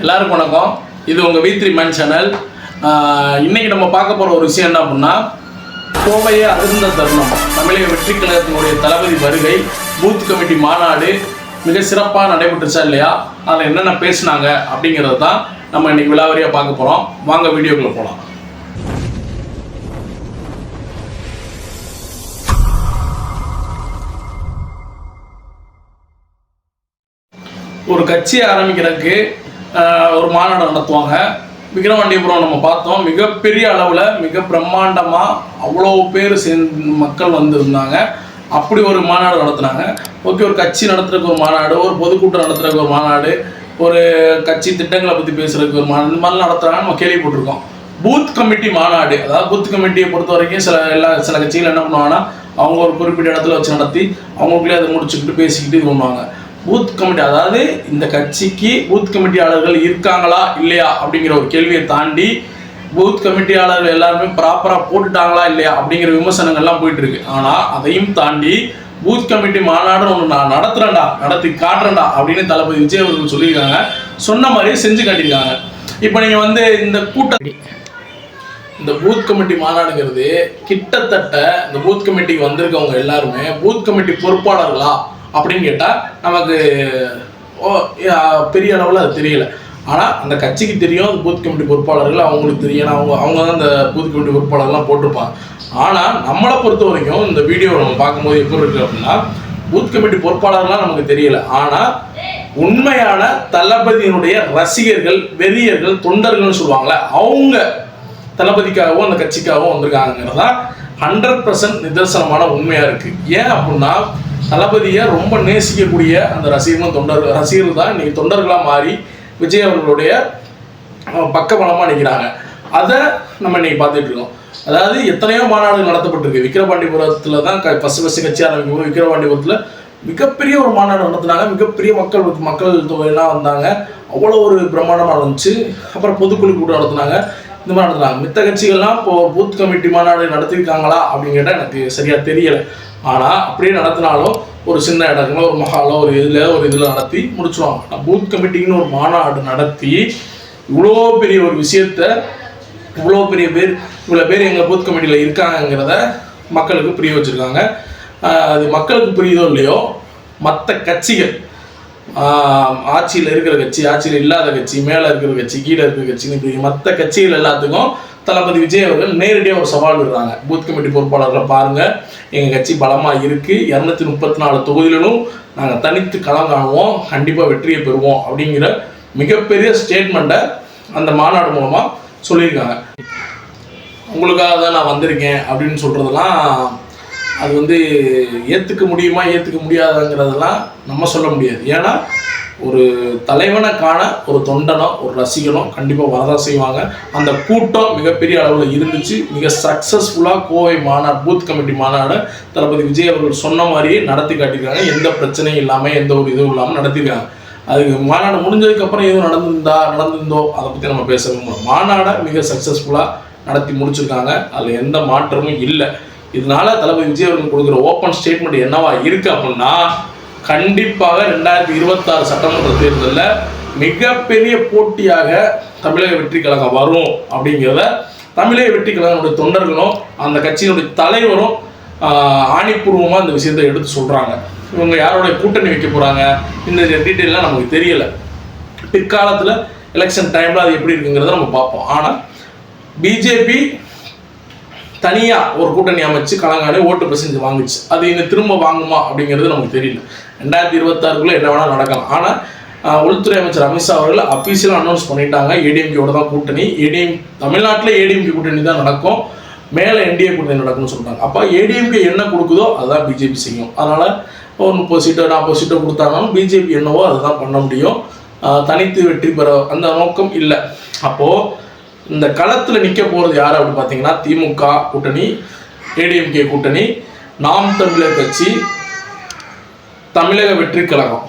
எல்லாருக்கும் வணக்கம். இது உங்கள் வி த்ரீ மேன் சேனல் இன்னைக்கு நம்ம பார்க்க போகிற ஒரு விஷயம் என்ன அப்படின்னா கோவையை அதிர்ந்த தருணம் தமிழக வெற்றி கழகத்தினுடைய தளபதி வருகை பூத் கமிட்டி மாநாடு மிக சிறப்பாக நடைபெற்றுச்சா இல்லையா? அதில் என்னென்ன பேசுனாங்க அப்படிங்கிறது தான் நம்ம இன்னைக்கு விலாவரியாக பார்க்க போகிறோம் வாங்க வீடியோக்குள்ளே போகலாம் ஒரு கட்சியை ஆரம்பிக்கிறதுக்கு ஒரு மாநாடு நடத்துவாங்க. விக்ரவாண்டியபுரம் நம்ம பார்த்தோம். மிகப்பெரிய அளவில் மிக பிரம்மாண்டமாக அவ்வளோ பேர் சேர்ந்து மக்கள் வந்திருந்தாங்க. அப்படி ஒரு மாநாடு நடத்துனாங்க. ஓகே ஒரு கட்சி நடத்துறதுக்கு ஒரு மாநாடு ஒரு பொதுக்கூட்டம் நடத்துறதுக்கு ஒரு மாநாடு ஒரு கட்சி திட்டங்களை பற்றி பேசுறதுக்கு ஒரு மாநாடு இந்த மாதிரிலாம் நடத்துகிறாங்க நம்ம கேள்விப்பட்டிருக்கோம். பூத் கமிட்டி மாநாடு அதாவது பூத் கமிட்டியை பொறுத்த வரைக்கும் சில எல்லா சில கட்சிகள் என்ன பண்ணுவாங்கன்னா அவங்க ஒரு குறிப்பிட்ட இடத்துல வச்சு நடத்தி அவங்களுக்குள்ளே அதை முடிச்சுக்கிட்டு பேசிக்கிட்டு இது பண்ணுவாங்க. பூத் கமிட்டி அதாவது இந்த கட்சிக்கு பூத் கமிட்டியாளர்கள் இருக்காங்களா இல்லையா அப்படிங்கிற ஒரு கேள்வியை தாண்டி பூத் கமிட்டியாளர்கள் எல்லாருமே ப்ராப்பராக போட்டுட்டாங்களா இல்லையா அப்படிங்கிற விமர்சனங்கள்லாம் போயிட்டு இருக்கு ஆனால் அதையும் தாண்டி பூத் கமிட்டி மாநாடுன்னு ஒன்று நான் நடத்துகிறேன்டா நடத்தி காட்டுறேன்டா அப்படின்னு தளபதி விஜய் அவர்கள் சொல்லியிருக்காங்க. சொன்ன மாதிரியே செஞ்சு காட்டியிருக்காங்க. இப்போ நீங்கள் வந்து இந்த கூட்ட இந்த பூத் கமிட்டி மாநாடுங்கிறது கிட்டத்தட்ட இந்த பூத் கமிட்டிக்கு வந்திருக்கவங்க எல்லாருமே பூத் கமிட்டி பொறுப்பாளர்களா அப்படின்னு கேட்டால் நமக்கு ஓ பெரிய அளவில் அது தெரியல. ஆனால் அந்த கட்சிக்கு தெரியும் அந்த பூத் கமிட்டி பொறுப்பாளர்கள் அவங்களுக்கு தெரியும். அவங்க அவங்க தான் அந்த பூத் கமிட்டி பொறுப்பாளர்லாம் போட்டிருப்பாங்க. ஆனால் நம்மளை பொறுத்த வரைக்கும் இந்த வீடியோ நம்ம பார்க்கும்போது எப்படி இருக்குது அப்படின்னா பூத் கமிட்டி பொறுப்பாளர்லாம் நமக்கு தெரியல. ஆனால் உண்மையான தளபதியினுடைய ரசிகர்கள் வெறியர்கள் தொண்டர்கள்னு சொல்லுவாங்களே அவங்க தளபதிக்காகவும் அந்த கட்சிக்காகவும் வந்திருக்காங்கிறது தான் ஹண்ட்ரட் பர்சன்ட் நிதர்சனமான உண்மையாக இருக்குது ஏன் அப்படின்னா தளபதியை ரொம்ப நேசிக்கக்கூடிய அந்த ரசிகர்களும் தொண்டர்கள் ரசிகர்கள் தான் இன்னைக்கு தொண்டர்களாக மாறி விஜய் அவர்களுடைய அஹ், பக்கபலமாக நிற்கிறாங்க அதை நம்ம இன்னைக்கு பார்த்துட்டு இருக்கோம். அதாவது எத்தனையோ மாநாடுகள் நடத்தப்பட்டிருக்கு. விக்கிரபாண்டிபுரத்தில் தான் ஃபஸ்ட்டு ஃபஸ்ட்டு கட்சி ஆரம்பிக்கும் போது விக்கிரபாண்டிபுரத்தில் மிகப்பெரிய ஒரு மாநாடு நடத்துனாங்க. மிகப்பெரிய மக்கள் மக்கள் தொகையெல்லாம் வந்தாங்க. அவ்வளோ ஒரு பிரம்மாண்டமாக இருந்துச்சு அப்புறம் பொதுக்குழு கூட்டம் நடத்துனாங்க. இந்த மாதிரி நடத்தினாங்க. மித்த கட்சிகள்லாம் இப்போ பூத் கமிட்டி மாநாடு நடத்திருக்காங்களா அப்படின்னு கேட்டால் எனக்கு சரியாக தெரியலை. ஆனால் அப்படியே நடத்தினாலும் ஒரு சின்ன இடங்களோ ஒரு மகாலோ ஒரு இதில் ஒரு இதில் நடத்தி முடிச்சுடுவாங்க ஆனா பூத் கமிட்டின்னு ஒரு மாநாடு நடத்தி இவ்வளோ பெரிய ஒரு விஷயத்த இவ்வளோ பெரிய பேர் இவ்வளோ பேர் எங்கள் பூத் கமிட்டியில் இருக்காங்கங்கிறத மக்களுக்கு புரிய வச்சுருக்காங்க. அது மக்களுக்கு புரியுதோ இல்லையோ மற்ற கட்சிகள் ஆட்சியில் இருக்கிற கட்சி ஆட்சியில் இல்லாத கட்சி மேலே இருக்கிற கட்சி கீழே இருக்கிற கட்சின்னு மற்ற கட்சிகள் எல்லாத்துக்கும் தளபதி விஜய் அவர்கள் நேரடியாக ஒரு சவால் விடுறாங்க. பூத் கமிட்டி பொறுப்பாளர்களை பாருங்கள் எங்கள் கட்சி பலமாக இருக்குது இரநூத்தி முப்பத்தி நாலு தொகுதிகளிலும் நாங்கள் தனித்து களம் காணுவோம். கண்டிப்பாக வெற்றியை பெறுவோம் அப்படிங்கிற மிகப்பெரிய ஸ்டேட்மெண்ட்டை அந்த மாநாடு மூலமாக சொல்லியிருக்காங்க. உங்களுக்காக தான் நான் வந்திருக்கேன் அப்படின்னு சொல்கிறதெல்லாம் அது வந்து ஏற்றுக்க முடியுமா ஏற்றுக்க முடியாதுங்கிறதெல்லாம் நம்ம சொல்ல முடியாது. ஏன்னா ஒரு தலைவனை காண ஒரு தொண்டனோ ஒரு ரசிகனோ கண்டிப்பாக வரதான் செய்வாங்க. அந்த கூட்டம் மிகப்பெரிய அளவில் இருந்துச்சு. மிக சக்ஸஸ்ஃபுல்லாக கோவை மாநாடு பூத் கமிட்டி மாநாடை தளபதி விஜய் அவர்கள் சொன்ன மாதிரியே நடத்தி காட்டியிருக்காங்க. எந்த பிரச்சனையும் இல்லாமல் எந்த ஒரு இதுவும் இல்லாமல் நடத்தியிருக்காங்க. அதுக்கு மாநாடு முடிஞ்சதுக்கப்புறம் எதுவும் நடந்திருந்தா நடந்திருந்தோ அதை பற்றி நம்ம பேச மாநாடை மிக சக்ஸஸ்ஃபுல்லாக நடத்தி முடிச்சிருக்காங்க. அதில் எந்த மாற்றமும் இல்லை. இதனால தளபதி விஜய் அவர்கள் கொடுக்குற ஓப்பன் ஸ்டேட்மெண்ட் என்னவா இருக்குது அப்படின்னா கண்டிப்பாக ரெண்டாயிரத்தி இருபத்தாறு சட்டமன்ற தேர்தலில் மிகப்பெரிய போட்டியாக தமிழக வெற்றி கழகம் வரும் அப்படிங்கிறத தமிழக வெற்றி கழகனுடைய தொண்டர்களும் அந்த கட்சியினுடைய தலைவரும் ஆணிப்பூர்வமாக இந்த விஷயத்தை எடுத்து சொல்கிறாங்க இவங்க யாரோடைய கூட்டணி வைக்க போகிறாங்க இந்த டீட்டெயிலாம் நமக்கு தெரியலை. பிற்காலத்தில் எலெக்ஷன் டைமில் அது எப்படி இருக்குங்கிறத நம்ம பார்ப்போம். ஆனால் பிஜேபி தனியாக ஒரு கூட்டணி அமைச்சு கலங்காலே ஓட்டு பெர்சன்ட் வாங்குச்சு. அது இன்னும் திரும்ப வாங்குமா அப்படிங்கிறது நமக்கு தெரியல. ரெண்டாயிரத்தி இருபத்தாறுக்குள்ளே என்ன வேணால் நடக்கலாம். ஆனால் உள்துறை அமைச்சர் அமித்ஷா அவர்கள் அஃபீஷியலாக அனௌன்ஸ் பண்ணிட்டாங்க. ஏடிஎம்கேவோட தான் கூட்டணி. ஏடிஎம் தமிழ்நாட்டில் ஏடிஎம்கே கூட்டணி தான் நடக்கும். மேலே என்டிஏ கூட்டணி நடக்கும்னு சொல்கிறாங்க அப்போ ஏடிஎம்கே என்ன கொடுக்குதோ அதுதான் பிஜேபி செய்யும். அதனால் ஒரு முப்பது சீட்டோ நாற்பது சீட்டோ கொடுத்தாங்கன்னு பிஜேபி என்னவோ அதுதான் பண்ண முடியும். தனித்து வெற்றி பெற அந்த நோக்கம் இல்லை. அப்போது இந்த களத்தில் நிற்க போகிறது யார் அப்படின்னு பார்த்தீங்கன்னா திமுக கூட்டணி ஏடிஎம்கே கூட்டணி நாம் தமிழர் கட்சி தமிழக வெற்றி கழகம்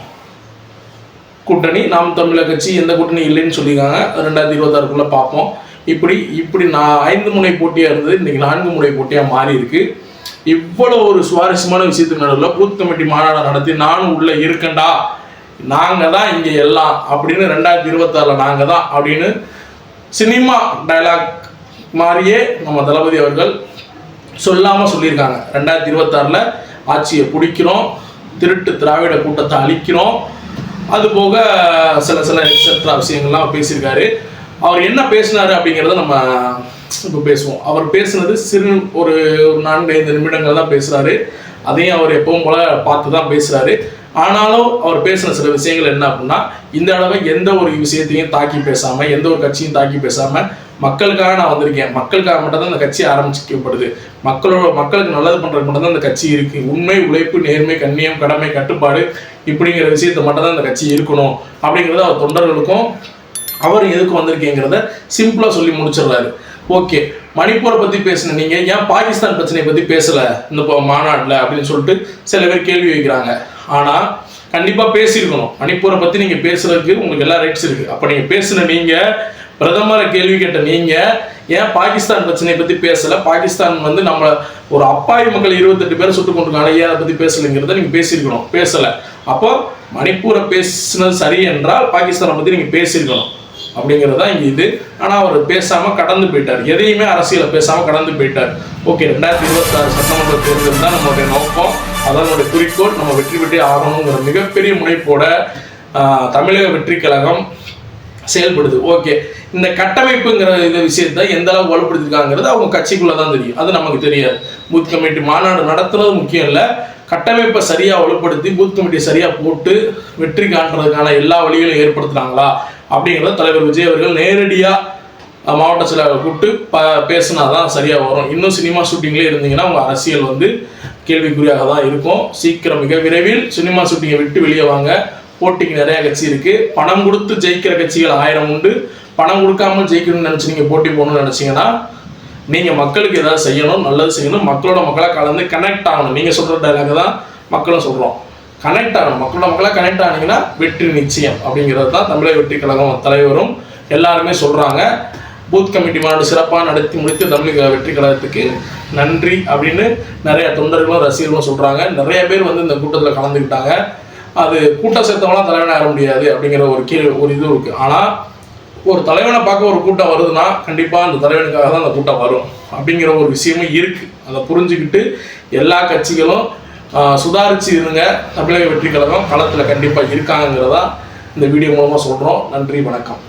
கூட்டணி நாம் தமிழர் கட்சி எந்த கூட்டணி இல்லைன்னு சொல்லியிருக்காங்க. அது ரெண்டாயிரத்தி இருபத்தாறுக்குள்ளே பார்ப்போம். இப்படி இப்படி நான் ஐந்து முனை போட்டியாக இருந்தது இன்னைக்கு நான்கு முனை போட்டியாக மாறி இருக்கு. இவ்வளோ ஒரு சுவாரஸ்யமான விஷயத்துக்கு நடுவில் பூத் கமிட்டி மாநாடு நடத்தி நானும் உள்ளே இருக்கேன்டா நாங்கள் தான் இங்கே எல்லாம் அப்படின்னு ரெண்டாயிரத்தி இருபத்தாறில் நாங்கள் தான் அப்படின்னு சினிமா டயலாக் மாதிரியே நம்ம தளபதி அவர்கள் சொல்லாமல் சொல்லியிருக்காங்க. ரெண்டாயிரத்தி இருபத்தாறில் ஆட்சியை பிடிக்கிறோம் திருட்டு திராவிட கூட்டத்தை அழிக்கிறோம் அது போக சில சில எக்ஸட்ரா விஷயங்கள்லாம் பேசியிருக்காரு. அவர் என்ன பேசினார் அப்படிங்கிறத நம்ம இப்போ பேசுவோம். அவர் பேசுனது சிறு ஒரு ஒரு நான்கு ஐந்து நிமிடங்கள் தான் பேசுகிறாரு அதையும் அவர் எப்பவும் போல பார்த்து தான் பேசுகிறாரு ஆனாலும் அவர் பேசின சில விஷயங்கள் என்ன அப்படின்னா இந்த அளவை எந்த ஒரு விஷயத்தையும் தாக்கி பேசாம எந்த ஒரு கட்சியும் தாக்கி பேசாம மக்களுக்காக நான் வந்திருக்கேன். மக்களுக்காக மட்டும் தான் இந்த கட்சி ஆரம்பிச்சிக்கப்படுது மக்களோட மக்களுக்கு நல்லது பண்றது மட்டும் தான் இந்த கட்சி இருக்கு. உண்மை உழைப்பு நேர்மை கண்ணியம் கடமை கட்டுப்பாடு இப்படிங்கிற விஷயத்தை மட்டும் தான் இந்த கட்சி இருக்கணும் அப்படிங்கிறத அவர் தொண்டர்களுக்கும் அவர் எதுக்கு வந்திருக்கேங்கிறத சிம்பிளா சொல்லி முடிச்சிடுறாரு. ஓகே. மணிப்பூரை பத்தி பேசின நீங்க. ஏன் பாகிஸ்தான் பிரச்சனையை பத்தி பேசல இந்த மாநாட்டில் அப்படின்னு சொல்லிட்டு சில பேர் கேள்வி வைக்கிறாங்க. ஆனா கண்டிப்பா பேசியிருக்கணும். மணிப்பூரை பத்தி நீங்க பேசுறதுக்கு உங்களுக்கு எல்லா ரைட்ஸ் இருக்கு. அப்ப நீங்க பேசுன நீங்க பிரதமரை கேள்வி கேட்ட நீங்க ஏன் பாகிஸ்தான் பிரச்சனையை பத்தி பேசல? பாகிஸ்தான் வந்து நம்ம ஒரு அப்பாவி மக்கள் இருபத்தெட்டு பேரை சுட்டு கொண்டிருக்காங்க ஏன் அதை பத்தி பேசலைங்கிறத நீங்க பேசியிருக்கணும். பேசல. அப்போ மணிப்பூரை பேசினது சரி என்றால் பாகிஸ்தானை பத்தி நீங்க பேசியிருக்கணும். அப்படிங்கிறது தான் இங்கே இது. ஆனால் அவர் பேசாமல் கடந்து போயிட்டார். எதையுமே அரசியலை பேசாமல் கடந்து போயிட்டார். ஓகே ரெண்டாயிரத்தி இருபத்தாறு சட்டமன்ற தேர்தல் தான் நம்மளுடைய நோக்கம். அதனுடைய குறிக்கோள். நம்ம வெற்றி பெற்றே ஆகணுங்கிற மிகப்பெரிய முனைப்போட தமிழக வெற்றி கழகம் செயல்படுது. ஓகே இந்த கட்டமைப்புங்கிற இந்த விஷயத்தை எந்த அளவு வலுப்படுத்திருக்காங்கிறது அவங்க கட்சிக்குள்ள தான் தெரியும். அது நமக்கு தெரியாது. பூத் கமிட்டி மாநாடு நடத்துறது முக்கியம் இல்லை. கட்டமைப்பை சரியாக வலுப்படுத்தி பூத் கமிட்டியை சரியாக போட்டு வெற்றி காண்றதுக்கான எல்லா வழிகளையும் ஏற்படுத்துகிறாங்களா அப்படிங்கிறத தலைவர் விஜய் அவர்கள் நேரடியாக மாவட்ட செயலாளர் கூப்பிட்டு ப பேசினாதான் சரியாக வரும். இன்னும் சினிமா ஷூட்டிங்லேயே இருந்தீங்கன்னா உங்கள் அரசியல் வந்து கேள்விக்குறியாக தான் இருக்கும். சீக்கிரம் மிக விரைவில் சினிமா ஷூட்டிங்கை விட்டு வெளியே வாங்க. போட்டிக்கு நிறைய கட்சி இருக்குது பணம் கொடுத்து ஜெயிக்கிற கட்சிகள் ஆயிரம் உண்டு. பணம் கொடுக்காம ஜெயிக்கணும்னு நினச்சி நீங்கள் போட்டி போகணும்னு நினச்சிங்கன்னா நீங்கள் மக்களுக்கு ஏதாவது செய்யணும் நல்லது செய்யணும். மக்களோட மக்களாக கலந்து கனெக்ட் ஆகணும். நீங்கள் சொல்கிற டைலாக் தான் மக்களும் சொல்கிறோம் கனெக்ட் ஆகணும். மக்களோட மக்களாக கனெக்ட் ஆனீங்கன்னா வெற்றி நிச்சயம் அப்படிங்கிறது தான் தமிழக வெற்றி கழகம் தலைவரும் எல்லாருமே சொல்கிறாங்க பூத் கமிட்டி மாநாடு சிறப்பாக நடத்தி முடித்து தமிழக வெற்றி கழகத்துக்கு நன்றி அப்படின்னு நிறைய தொண்டர்களும் ரசிகர்களும் சொல்கிறாங்க நிறைய பேர் வந்து இந்த கூட்டத்தில் கலந்துக்கிட்டாங்க. அது கூட்டம் சேர்த்தவங்களாம் தலைவனாக ஆக முடியாது அப்படிங்கிற ஒரு கீழ் ஒரு இது இருக்குது ஆனால் ஒரு தலைவனை பார்க்க ஒரு கூட்டம் வருதுன்னா கண்டிப்பாக அந்த தலைவனுக்காக தான் அந்த கூட்டம் வரும் அப்படிங்கிற ஒரு விஷயமும் இருக்குது அதை புரிஞ்சுக்கிட்டு எல்லா கட்சிகளும் சுதாரிச்சு இருங்க. தமிழக வெற்றி கழகம் களத்தில் கண்டிப்பாக இருக்காங்கிறதா இந்த வீடியோ மூலமாக சொல்கிறோம் நன்றி வணக்கம்.